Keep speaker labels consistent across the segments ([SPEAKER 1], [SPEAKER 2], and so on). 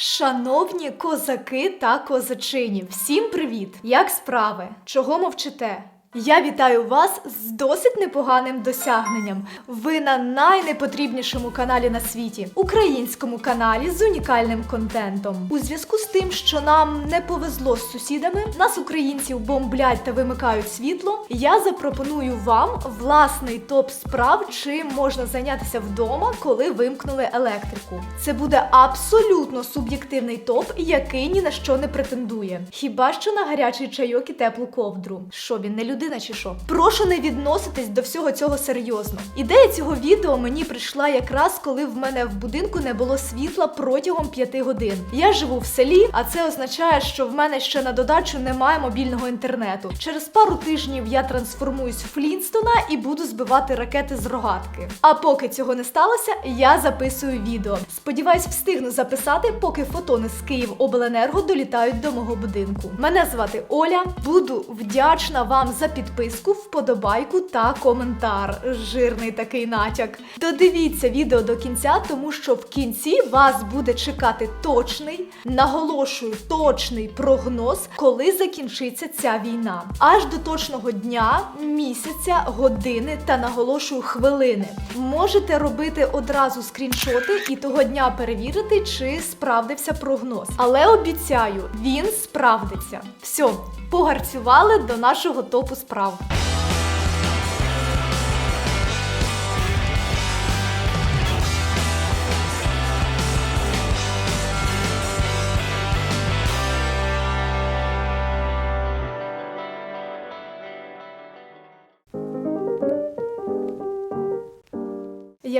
[SPEAKER 1] Шановні козаки та козачині, всім привіт! Як справи? Чого мовчите? Я вітаю вас з досить непоганим досягненням. Ви на найнепотрібнішому каналі на світі українському каналі з унікальним контентом. У зв'язку з тим, що нам не повезло з сусідами, нас українців бомблять та вимикають світло. Я запропоную вам власний топ справ, чим можна зайнятися вдома, коли вимкнули електрику. Це буде абсолютно суб'єктивний топ, який ні на що не претендує. Хіба що на гарячий чайок і теплу ковдру. Що він не людина чи що? Прошу не відноситись до всього цього серйозно. Ідея цього відео мені прийшла якраз коли в мене в будинку не було світла протягом 5 годин. Я живу в селі, а це означає, що в мене ще на додачу немає мобільного інтернету. Через пару тижнів я трансформуюсь в Флінстона і буду збивати ракети з рогатки. А поки цього не сталося, я записую відео. Сподіваюсь, встигну записати, поки фотони з Київобленерго долітають до мого будинку. Мене звати Оля. Буду вдячна вам за підписку, вподобайку та коментар. Жирний такий натяк. Додивіться відео до кінця, тому що в кінці вас буде чекати точний, наголошую, точний прогноз, коли закінчиться ця війна. Аж до точного дня, місяця, години та наголошую хвилини. Можете робити одразу скріншоти і того дня перевірити, чи справдився прогноз. Але обіцяю, він справдиться. Все, погарцювали до нашого топу справ.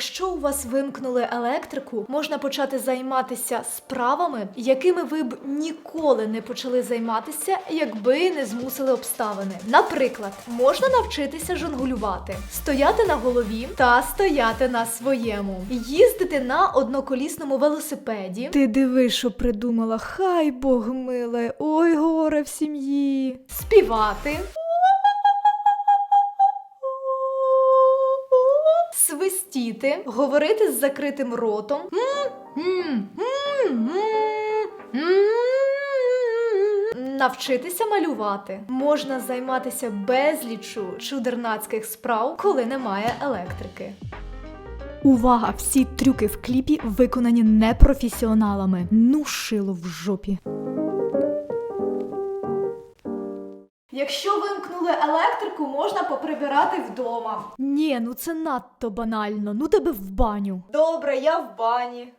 [SPEAKER 1] Якщо у вас вимкнули електрику, можна почати займатися справами, якими ви б ніколи не почали займатися, якби не змусили обставини. Наприклад, можна навчитися жонглювати, стояти на голові та стояти на своєму, їздити на одноколісному велосипеді. Ти диви, що придумала, хай Бог миле, ой горе в сім'ї. Співати. Свистіти, говорити з закритим ротом, навчитися малювати. Можна займатися безлічу чудернацьких справ, коли немає електрики. Увага! Всі трюки в кліпі виконані непрофесіоналами. Ну, шило в жопі. Якщо вимкнули електрику, можна поприбирати вдома. Ні, ну це надто банально. Ну тебе в баню. Добре, я в бані.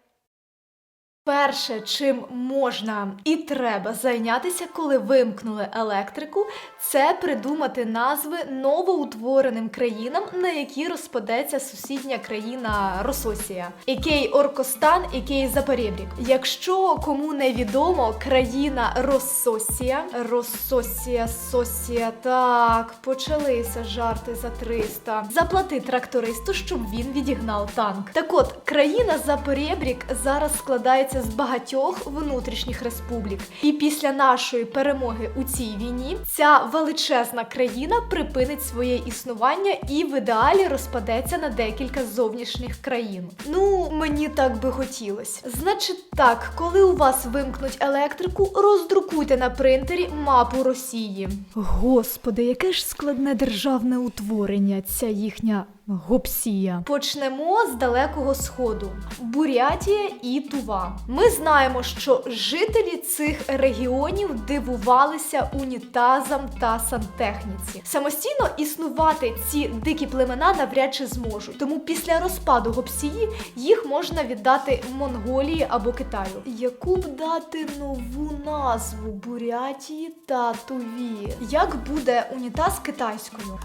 [SPEAKER 1] Перше, чим можна і треба зайнятися, коли вимкнули електрику, це придумати назви новоутвореним країнам, на які розпадеться сусідня країна Рососія, який Оркостан, який Запорєбрік. Якщо кому не відомо, країна Рососія, Рососія, Сосія, так, почалися жарти за 300. Заплати трактористу, щоб він відігнав танк. Так от, країна Запорєбрік зараз складається з багатьох внутрішніх республік. І після нашої перемоги у цій війні ця величезна країна припинить своє існування і в ідеалі розпадеться на декілька зовнішніх країн. Ну, мені так би хотілося. Значить, так, коли у вас вимкнуть електрику, роздрукуйте на принтері мапу Росії. Господи, яке ж складне державне утворення, ця їхня Гопсія. Почнемо з далекого сходу Бурятія і Тува. Ми знаємо, що жителі цих регіонів дивувалися унітазам та сантехніці. Самостійно існувати ці дикі племена навряд чи зможуть. Тому після розпаду Гопсії їх можна віддати Монголії або Китаю. Яку б дати нову назву Бурятії та Туві? Як буде унітаз китайською?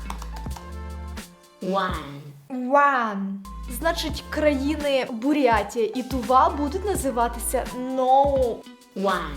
[SPEAKER 2] One.
[SPEAKER 1] Ван. Значить, країни Бурятія і Тува будуть називатися No.
[SPEAKER 2] One.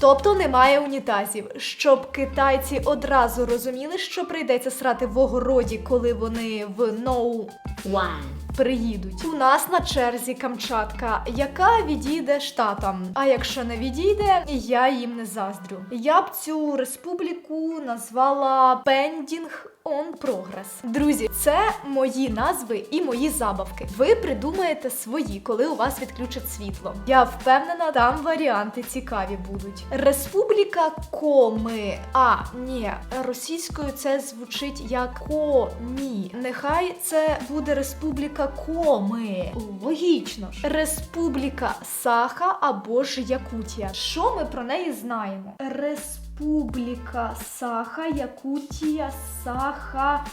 [SPEAKER 1] Тобто немає унітазів, щоб китайці одразу розуміли, що прийдеться срати в огороді, коли вони в No
[SPEAKER 2] One.
[SPEAKER 1] приїдуть. У нас на черзі Камчатка, яка відійде штатам. А якщо не відійде, я їм не заздрю. Я б цю республіку назвала Пендінг on progress. Друзі, це мої назви і мої забавки. Ви придумаєте свої, коли у вас відключать світло. Я впевнена, там варіанти цікаві будуть. Республіка Коми. А, ні, російською це звучить як Комі. Нехай це буде Республіка Коми. Логічно ж. Республіка Саха або ж Якутія. Що ми про неї знаємо? Республіка Саха, Якутія, Саха,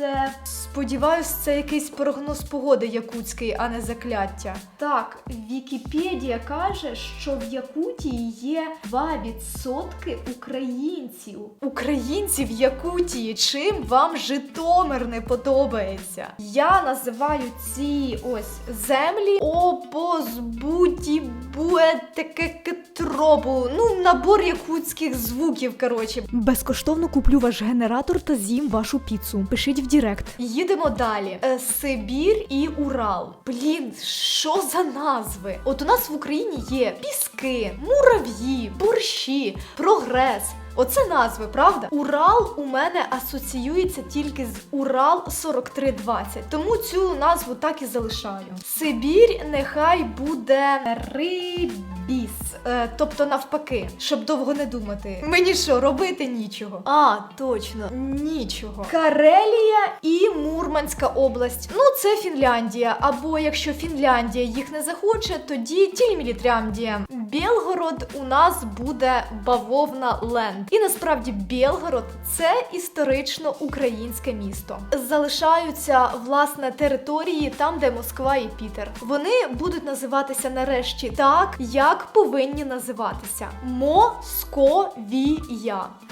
[SPEAKER 1] Ороспублукете. Сподіваюсь, це якийсь прогноз погоди якутський, а не закляття. Так, Вікіпедія каже, що в Якутії є 2% українців. Українці в Якутії. Чим вам Житомир не подобається? Я називаю ці ось землі опозбуті буетекетробу. Ну, набор якутських звуків. Коротше, безкоштовно куплю ваш генератор та з'їм вашу піцу. Пишіть в Дірект. Їдемо далі. Е, Сибір і Урал. Блін, що за назви? От у нас в Україні є піски, мурав'ї, борщі, прогрес. Оце назви, правда? Урал у мене асоціюється тільки з Урал 4320, тому цю назву так і залишаю. Сибір нехай буде Рибіс, е, тобто навпаки, щоб довго не думати. Мені що, робити нічого? А, точно, нічого. Карелія і Мурманська область. Ну, це Фінляндія. Або якщо Фінляндія їх не захоче, тоді Тільмілітрямдія. Білгород у нас буде бавовна ленд. І насправді Білгород це історично українське місто. Залишаються власне території там, де Москва і Пітер. Вони будуть називатися нарешті так, як повинні називатися: Московія.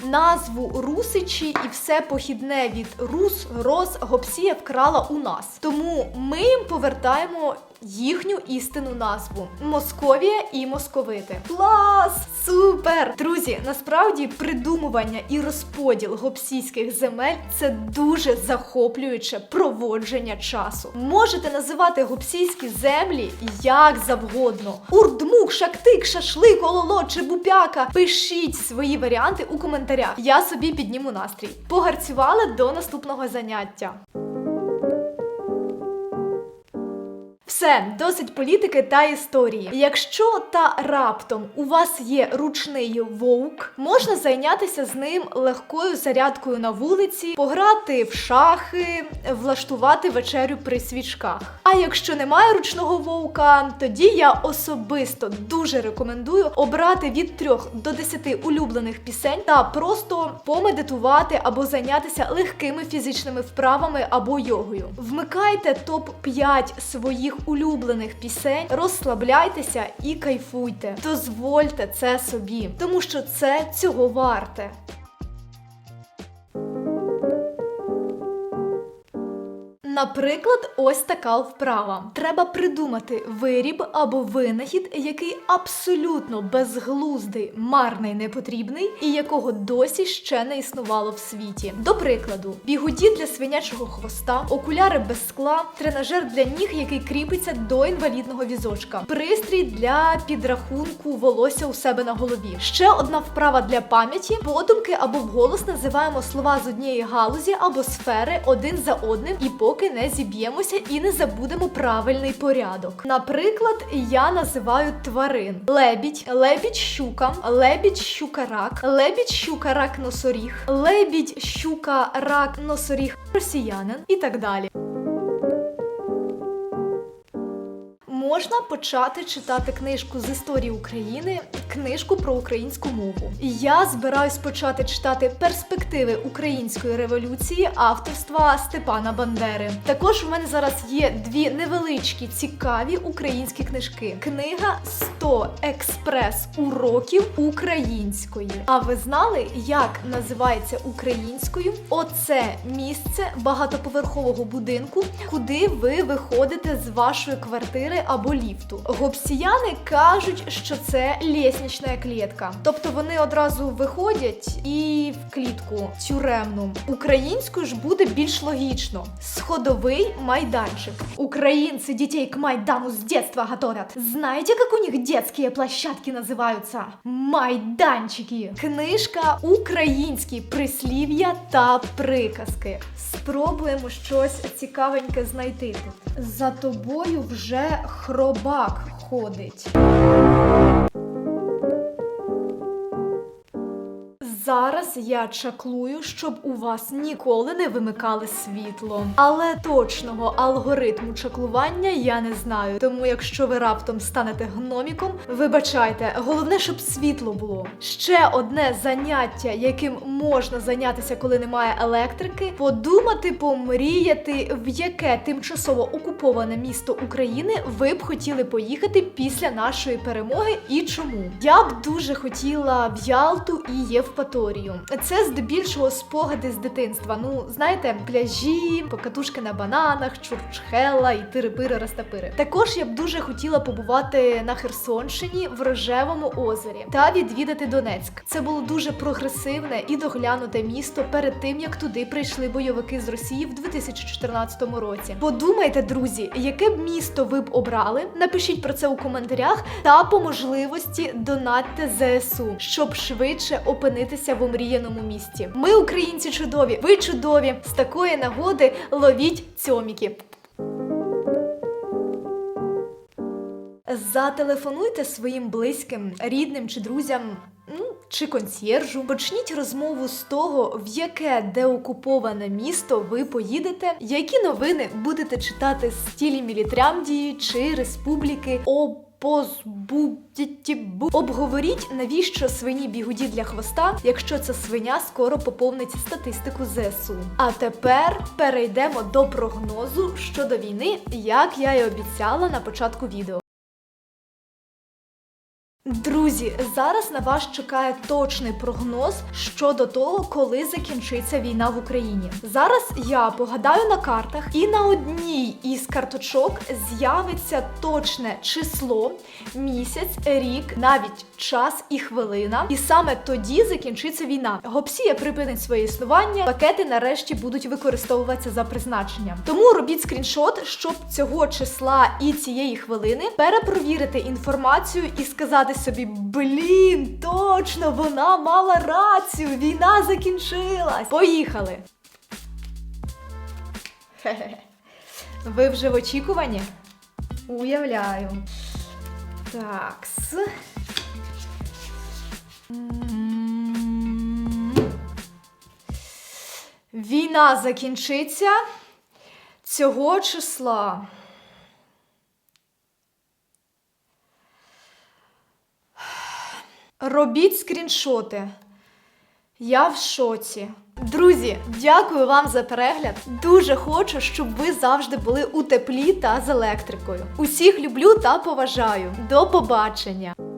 [SPEAKER 1] Назву Русичі і все похідне від Рус, Рос, Гопсія вкрала у нас. Тому ми їм повертаємо їхню істинну назву Московія і московити. Клас! Супер! Друзі, насправді придумування і розподіл гопсійських земель це дуже захоплююче проводження часу. Можете називати гопсійські землі як завгодно: урдмук, шактик, шашлик, ололо чи бупяка. Пишіть свої варіанти у коментарях. Я собі підніму настрій. Погарцювали до наступного заняття. Все, досить політики та історії. Якщо та раптом у вас є ручний вовк, можна зайнятися з ним легкою зарядкою на вулиці, пограти в шахи, влаштувати вечерю при свічках. А якщо немає ручного вовка, тоді я особисто дуже рекомендую обрати від 3 до 10 улюблених пісень та просто помедитувати або зайнятися легкими фізичними вправами або йогою. Вмикайте топ 5 своїх улюблених пісень, розслабляйтеся і кайфуйте. Дозвольте це собі, тому що це цього варте. Наприклад, ось така вправа. Треба придумати виріб або винахід, який абсолютно безглуздий, марний, непотрібний, і якого досі ще не існувало в світі. До прикладу, бігуді для свинячого хвоста, окуляри без скла, тренажер для ніг, який кріпиться до інвалідного візочка, пристрій для підрахунку волосся у себе на голові. Ще одна вправа для пам'яті: подумки або вголос називаємо слова з однієї галузі або сфери один за одним і поки не зіб'ємося і не забудемо правильний порядок. Наприклад, я називаю тварин: лебідь, лебідь щука, лебідь щука рак, лебідь щука рак носоріг, лебідь щука рак носоріг росіянин і так далі. Можна почати читати книжку з історії України, книжку про українську мову. Я збираюсь почати читати перспективи української революції авторства Степана Бандери. Також у мене зараз є дві невеличкі цікаві українські книжки. Книга «100 експрес-уроків української. А ви знали, як називається українською? Оце місце багатоповерхового будинку, куди ви виходите з вашої квартири або або ліфту. Гопсіяни кажуть, що це лєснічна клітка. Тобто вони одразу виходять і в клітку тюремну. Українською ж буде більш логічно. Сходовий майданчик. Українці дітей к майдану з детства готовят. Знаете, как у них детские площадки називаються? Майданчики. Книжка Українські прислів'я та приказки. Спробуємо щось цікавеньке знайти тут. За тобою вже хробак ходить. Зараз я чаклую, щоб у вас ніколи не вимикали світло. Але точного алгоритму чаклування я не знаю. Тому, якщо ви раптом станете гноміком, вибачайте, головне, щоб світло було. Ще одне заняття, яким можна зайнятися, коли немає електрики, подумати, помріяти, в яке тимчасово окуповане місто України ви б хотіли поїхати після нашої перемоги і чому. Я б дуже хотіла в Ялту і Євпаторію. Це здебільшого спогади з дитинства. Ну, знаєте, пляжі, покатушки на бананах, чурчхела і тири-пири растапири. Також я б дуже хотіла побувати на Херсонщині в рожевому озері та відвідати Донецьк. Це було дуже прогресивне і доглянуте місто перед тим, як туди прийшли бойовики з Росії в 2014 році. Подумайте, друзі, яке б місто ви б обрали? Напишіть про це у коментарях та по можливості донатьте ЗСУ, щоб швидше опинитися в омріяному місті. Ми, українці, чудові, ви чудові. З такої нагоди ловіть цьоміки. Зателефонуйте своїм близьким, рідним чи друзям. ну, Чи консьєржу, почніть розмову з того, в яке деокуповане місто ви поїдете, які новини будете читати з стілі Мілітрямдії чи Республіки Опозбудітібу. Обговоріть, навіщо свині бігуді для хвоста, якщо ця свиня скоро поповнить статистику ЗСУ. А тепер перейдемо до прогнозу щодо війни, як я і обіцяла на початку відео. Друзі, зараз на вас чекає точний прогноз щодо того, коли закінчиться війна в Україні. Зараз я погадаю на картах, і на одній із карточок з'явиться точне число, місяць, рік, навіть час і хвилина. І саме тоді закінчиться війна. Гопсія припинить своє існування, пакети нарешті будуть використовуватися за призначенням. Тому робіть скріншот, щоб цього числа і цієї хвилини перепровірити інформацію і сказати собі: блін, точно вона мала рацію, війна закінчилась. Поїхали! Ви вже в очікуванні? Уявляю. Такс. М. Війна закінчиться цього числа. Робіть скріншоти. Я в шоці. Друзі, дякую вам за перегляд. Дуже хочу, щоб ви завжди були у теплі та з електрикою. Усіх люблю та поважаю. До побачення!